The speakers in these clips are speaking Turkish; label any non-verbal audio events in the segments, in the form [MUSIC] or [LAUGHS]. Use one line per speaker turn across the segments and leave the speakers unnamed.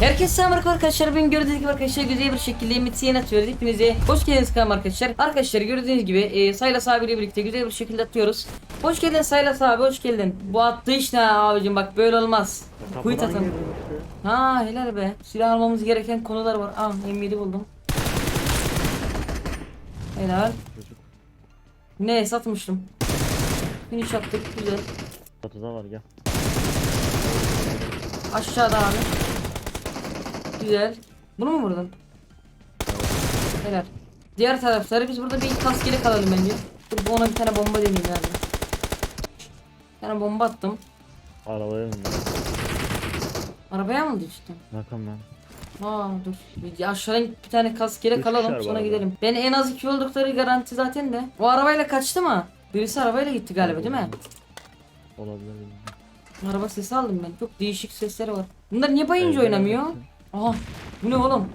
Herkese selam arkadaşlar. Ben gördüğünüz gibi arkadaşlar güzel bir şekilde mitiyen atıyoruz. Hepinize hoş geldiniz kanalıma arkadaşlar. Arkadaşlar gördüğünüz gibi e, Saylas abiyle birlikte güzel bir şekilde atıyoruz. Hoş geldin Saylas abi hoş geldin. Bu attığı iş ne abicim bak böyle olmaz. Kuyut
işte.
Ha helal be. Silah almamız gereken konular var. Aa M7 buldum. Helal. Ne satmıştım. Finish attık güzel.
çatıda var gel.
Aşağıda abi. Güzel. Bunu mu vurdun? Helal. Diğer tarafları biz burada bir kaskeli kalalım bence. Dur ona bir tane bomba deneyeyim yani. Bir tane bomba attım.
Arabaya bindim.
Arabaya mı düştün?
Bakın ben.
Aa dur. Bir aşağıdan bir tane kaskeli
Üç
kalalım sonra
arada.
gidelim. Ben en az iki oldukları garanti zaten de. O arabayla kaçtı mı? Birisi arabayla gitti galiba değil mi?
Olabilir.
Araba sesi aldım ben. Çok değişik sesleri var. Bunlar niye bayınca
Evde
oynamıyor?
neredesin?
Aha. Bu ne oğlum?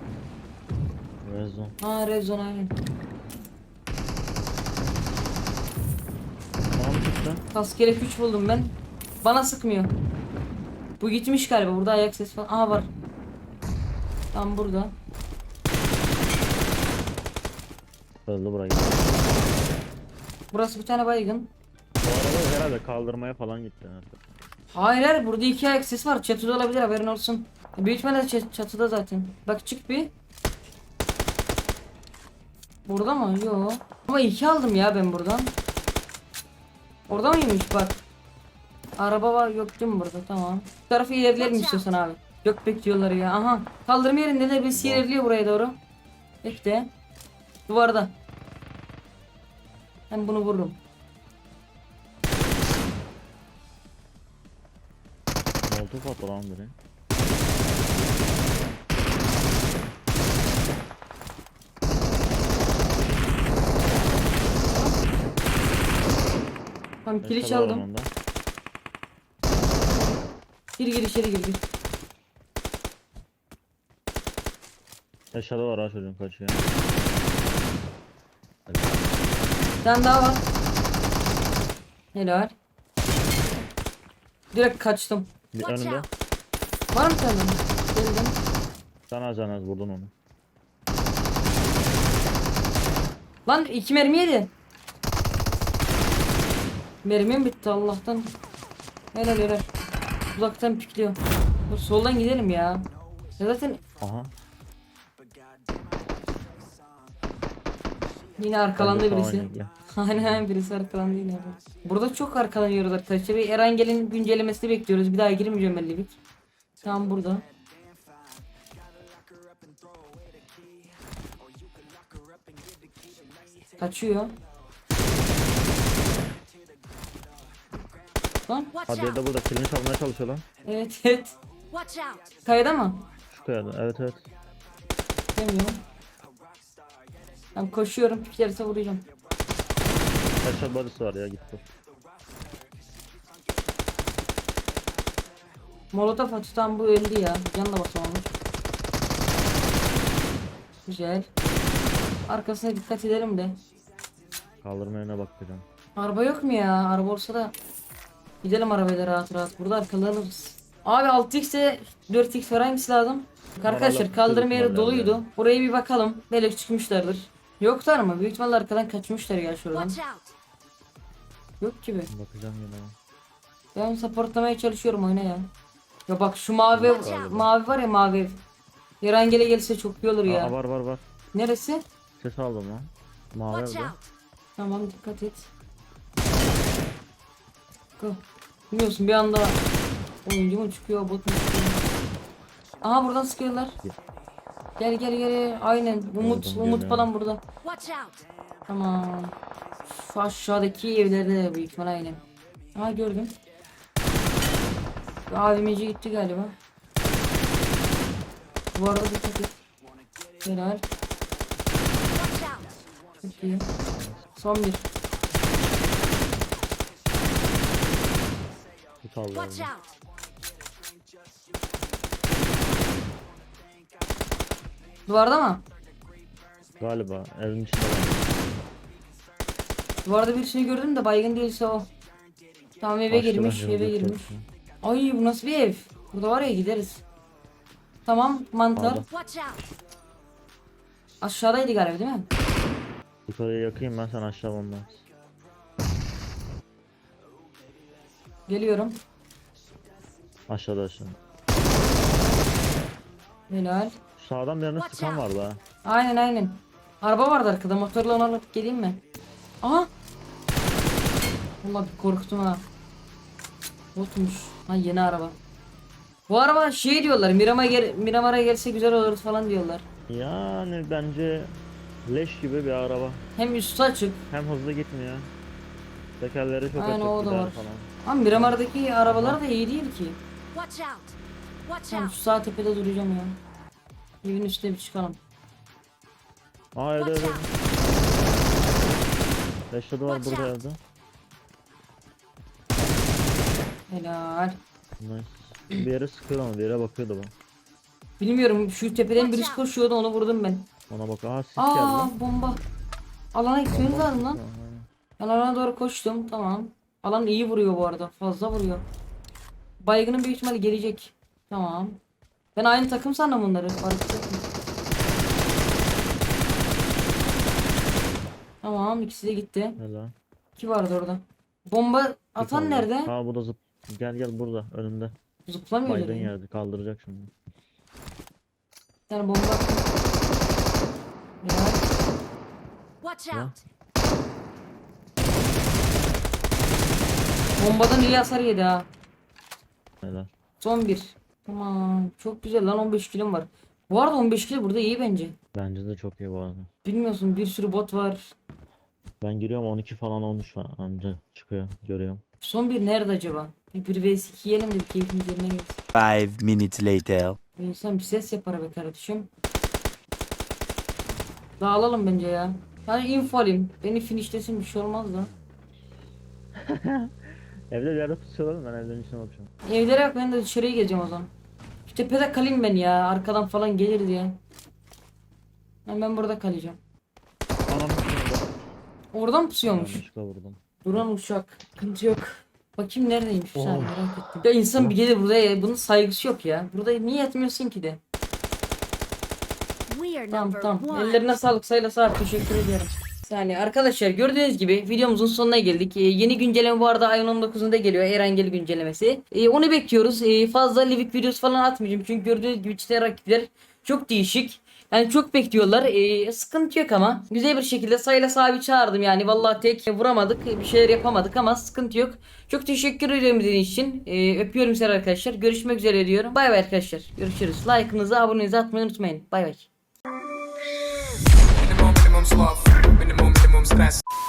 Rezon.
Ha Rezon aynen.
Tamam
3 buldum ben. Bana sıkmıyor. Bu gitmiş galiba. Burada ayak sesi falan. Aha var. Tam burada.
Öldü burayı.
Burası bir tane baygın.
Bu araba herhalde kaldırmaya falan gitti. artık.
Hayır hayır burada iki ayak sesi var. Çatıda olabilir haberin olsun. Büyük ihtimalle çat- çatıda zaten. Bak çık bir. Burada mı? Yo. Ama iki aldım ya ben buradan. Orada mıymış bak. Araba var yok değil mi burada tamam. Bu tarafı ilerleyelim istiyorsan abi. Yok bekliyorlar ya. Aha. Kaldırma yerinde de birisi ilerliyor buraya doğru. Bekle. Duvarda. Ben bunu vururum.
Molotof attı lan biri.
Tamam kili
var
çaldım.
onun da.
Gir gir içeri gir gir.
Aşağıda var ha çocuğun kaçıyor.
Bir tane daha var. Helal. Direkt kaçtım.
Bir
Watch
önünde.
out.
Var mı sende? Geldim.
Sen acan az vurdun onu.
Lan iki mermi yedi. Mermim bitti Allah'tan. Helal helal. Uzaktan pikliyor. Dur soldan gidelim ya. Ya zaten
Aha.
yine arkalandı
Bence
birisi.
gel.
Aynen birisi arkalandı yine. Burada çok arkalanıyoruz arkadaşlar. Bir Erangel'in güncellemesini bekliyoruz. Bir daha girmeyeceğim belli Tam burada. Kaçıyor. Lan
out.
de burada kilini çalmaya çalışıyor lan.
evet evet. Kayada mı?
Şu kayada. Evet evet.
Demiyorum. Ben koşuyorum. Piklerse vuracağım.
Headshot body'si var ya gitti.
Molotof atı tam bu öldü ya. Canla basamamış. Güzel. Arkasına dikkat edelim de.
Kaldırma yerine bakacağım.
Araba yok mu ya? Araba olsa da gidelim arabayla rahat rahat. Burada arkalanırız. Abi 6x'e 4x var hangisi lazım? Arkadaşlar kaldırma yeri doluydu. Buraya bir bakalım. Belki çıkmışlardır. Yoklar mı? Büyük ihtimalle arkadan kaçmışlar ya şuradan. Yok gibi.
Bakacağım yine.
Ben supportlamaya çalışıyorum oyuna ya. Ya bak şu mavi
Yok galiba.
mavi var ya mavi ev. Yerangele gelse çok iyi olur ya.
Aa, var var var.
Neresi?
Ses aldım lan. Mavi
Watch
evde.
out.
Tamam dikkat et. Go. Biliyorsun bir anda oyuncu mu çıkıyor bot mu çıkıyor. Aha buradan sıkıyorlar. Gel gel gel. Aynen. Umut
Gördüm,
Umut falan burada.
Watch out.
Tamam. Şu aşağıdaki evlerde de büyük ihtimal aynen. Aha gördüm. AVM'ci gitti galiba. Bu arada dikkat et. Helal. Çok iyi. Son bir.
Tut.
Watch out.
Duvarda mı?
Galiba evin içinde var.
Duvarda birisini gördüm de baygın değilse o. Tamam eve
Başka
girmiş,
bence
eve girmiş. Ay bu nasıl bir ev? Burada var ya gideriz. Tamam mantar.
Sağda.
Watch out.
Aşağıdaydı galiba değil mi?
Yukarıya yakayım ben sen aşağı bomba. at.
Geliyorum.
Aşağıda aşağı.
Helal.
Sağdan birine
Watch
sıkan vardı ha.
Aynen aynen. Araba vardı arkada motorla onu alıp geleyim mi? Aha. Vallahi bir korktum ha. Botmuş. Ha yeni araba. Bu araba şey diyorlar Miram'a gel Miramar'a gelse güzel olur falan diyorlar.
Yani bence leş gibi bir araba.
Hem üstü açık.
Hem hızlı gitmiyor. Tekerleri çok
Aynen,
açık
o da var.
falan.
Ama Miramar'daki arabalar da iyi değil ki.
Watch out. Watch
Tamam
out.
şu sağ tepede duracağım ya. Evin üstüne bir çıkalım.
Aa evde evde. Beşte var burada evde.
Helal.
Nice. Bir yere sıkıyor ama bir yere bakıyordu bu.
Bilmiyorum şu tepeden birisi koşuyordu onu vurdum ben.
Ona bak. Aa sis
Aa
geldi.
bomba. Alana gitmemiz lazım lan. Ben alana doğru koştum tamam. Alan iyi vuruyor bu arada fazla vuruyor. Baygının büyük ihtimalle gelecek. Tamam. Ben aynı takım sandım bunları. Ettim. Tamam ikisi de gitti.
Helal.
İki vardı orada. Bomba atan nerede?
Aa bu da zıp. Gel gel burada önünde.
Zıplamıyor
Baydın
oraya.
yerde kaldıracak şimdi.
Bir tane bomba attım. Helal.
Watch
Ya.
out.
Bombadan iyi hasar yedi ha.
Helal.
Son bir. Tamam. Çok güzel lan 15 kilim var. Bu arada 15 kilo burada iyi bence.
Bence de çok iyi bu arada.
Bilmiyorsun bir sürü bot var.
Ben giriyorum 12 falan 13 falan anca çıkıyor görüyorum.
Son bir nerede acaba? Bir, bir vs 2 yiyelim de bir keyfimiz yerine gelsin.
Five minutes later.
İnsan bir ses yapar be kardeşim. Dağılalım bence ya. Yani info alayım. Beni finishlesin bir şey olmaz da. [LAUGHS]
Evde bir yerde pusuyorlar ben evden içine bakıyorum.
Evlere bak ben de dışarıya geleceğim o zaman. Şu tepede kalayım ben ya. Arkadan falan gelir diye. Yani ben burada kalacağım.
Anam.
Oradan pusuyormuş.
Yanlışlıkla vurdum.
Duran uçak. Sıkıntı yok. Bakayım neredeymiş saniye merak ettim. Ya insan bir gelir burada ya. Bunun saygısı yok ya. Burada niye yatmıyorsun ki de?
We are
Tamam
number
tamam.
one.
Ellerine sağlık sayla sağ teşekkür ediyorum. Saniye arkadaşlar gördüğünüz gibi videomuzun sonuna geldik. Ee, yeni güncelleme bu arada ayın 19'unda geliyor Erangel güncellemesi. Ee, onu bekliyoruz. Ee, fazla Livik videosu falan atmayacağım çünkü gördüğünüz gibi işte rakipler çok değişik. Yani çok bekliyorlar. Ee, sıkıntı yok ama. Güzel bir şekilde sayla sahibi çağırdım yani. Vallahi tek vuramadık. Bir şeyler yapamadık ama sıkıntı yok. Çok teşekkür ediyorum dediğiniz için. Ee, öpüyorum sizi arkadaşlar. Görüşmek üzere diyorum. Bay bay arkadaşlar. Görüşürüz. Like'ınızı abonenizi atmayı unutmayın. Bay bay.
comes stressed.